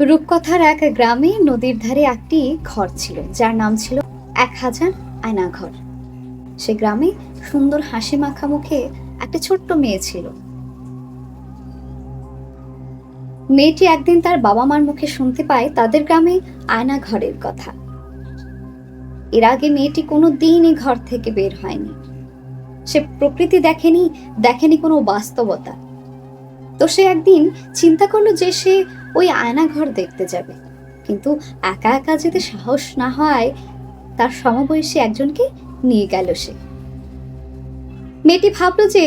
রূপকথার এক গ্রামে নদীর ধারে একটি ঘর ছিল, যার নাম ছিল এক হাজার আয়না ঘর সে গ্রামে সুন্দর হাসি মাখা মুখে একটা ছোট্ট মেয়ে ছিল। মেয়েটি একদিন তার বাবা মার মুখে শুনতে পায় তাদের গ্রামে আয়না ঘরের কথা। এর আগে মেয়েটি কোনো দিনই ঘর থেকে বের হয়নি। সে প্রকৃতি দেখেনি দেখেনি কোনো বাস্তবতা। তো সে একদিন চিন্তা করল যে সে ওই আয়না ঘর দেখতে যাবে। কিন্তু একা একা যেতে সাহস না হয়, তার সমবয়সী একজনকে নিয়ে গেল সে। মেয়েটি ভাবলো যে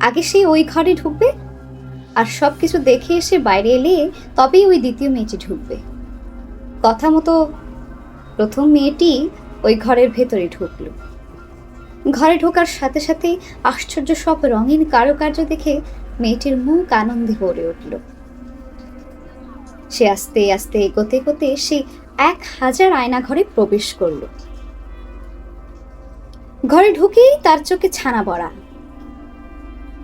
আগে সে ওই ঘরে ঢুকবে আর সব কিছু দেখে এসে বাইরে এলে তবেই ওই দ্বিতীয় মেয়েটি ঢুকবে। কথা মতো প্রথম মেয়েটি ওই ঘরের ভেতরে ঢুকলো। ঘরে ঢোকার সাথে সাথে আশ্চর্য সব রঙিন কারুকার্য দেখে মেয়েটির মুখ আনন্দে ভরে উঠল। সে আস্তে আস্তে এগোতে এগোতে সে এক হাজার আয়না ঘরে প্রবেশ করল। ঘরে ঢুকেই তার চোখে ছানা বড়া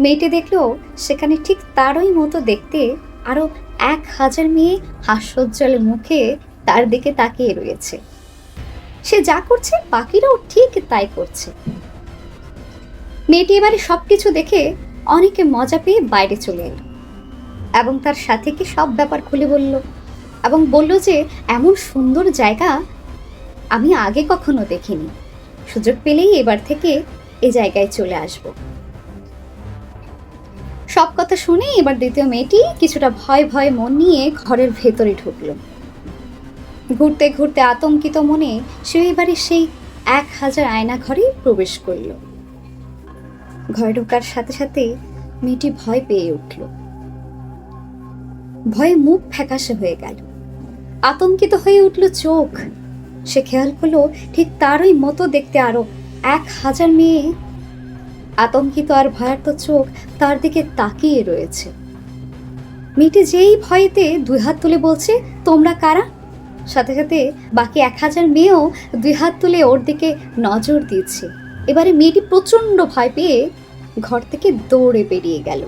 মেয়েটি দেখল সেখানে ঠিক তারই মতো দেখতে আরও এক হাজার মেয়ে হাস্যোজ্জ্বল মুখে তার দিকে তাকিয়ে রয়েছে। সে যা করছে বাকিরাও ঠিক তাই করছে। মেয়েটি এবারে সবকিছু দেখে অনেকে মজা পেয়ে বাইরে চলে এলো। এবং তার সাথে কি সব ব্যাপার খুলে বলল এবং বলল যে এমন সুন্দর জায়গা আমি আগে কখনো দেখিনি। সুযোগ পেলেই এবার থেকে এ জায়গায় চলে আসব। সব কথা শুনে এবার দ্বিতীয় মেয়েটি কিছুটা ভয় ভয় মন নিয়ে ঘরের ভেতরে ঢুকলো। ঘুরতে ঘুরতে আতঙ্কিত মনে সে এবারে সেই এক হাজার আয়না ঘরে প্রবেশ করল। ঘরে ঢোকার সাথে সাথে মেয়েটি ভয় পেয়ে উঠল। ভয়ে মুখ ফ্যাকাশে হয়ে গেল। আতঙ্কিত হয়ে উঠল চোখ। সে খেয়াল করল ঠিক তারই মতো দেখতে আরও এক হাজার মেয়ে। আতঙ্কিত আর ভয়ার্ত চোখ তার দিকে তাকিয়ে রয়েছে। মেয়েটি যেই ভয়েতে দুই হাত তুলে বলছে, তোমরা কারা? সাথে সাথে বাকি এক হাজার মেয়েও দুই হাত তুলে ওর দিকে নজর দিচ্ছে। এবারে মেয়েটি প্রচণ্ড ভয় পেয়ে ঘর থেকে দৌড়ে বেরিয়ে গেল।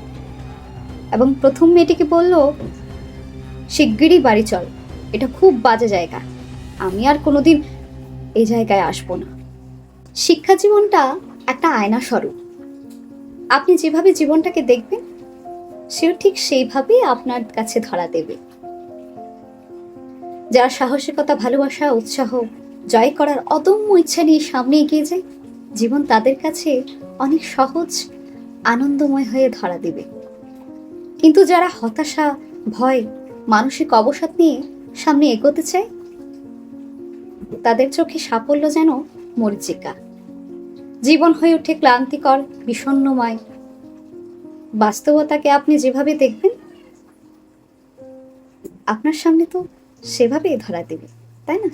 এবং প্রথম মেয়েটিকে বলল শিগগিরই বাড়ি চল। এটা খুব বাজে জায়গা। আমি আর কোনোদিন এই জায়গায় আসব না। শিক্ষা জীবনটা একটা আয়না স্বরূপ আপনি যেভাবে জীবনটাকে দেখবেন, সেও ঠিক সেইভাবেই আপনার কাছে ধরা দেবে। যারা সাহসিকতা, ভালোবাসা, উৎসাহ, জয় করার অদম্য ইচ্ছা নিয়ে সামনে এগিয়ে যায়, জীবন তাদের কাছে অনেক সহজ, আনন্দময় হয়ে ধরা দিবে। কিন্তু যারা হতাশা, ভয় মানসিক অবসাদ নিয়ে সামনে এগোতে চায়? তাদের চোখে সাফল্য যেন মরিচিকা। জীবন হয়ে ওঠে ক্লান্তিকর বিষণ্নময় বাস্তবতাকে আপনি যেভাবে দেখবেন, আপনার সামনে তো সেভাবেই ধরা দেবে, তাই না?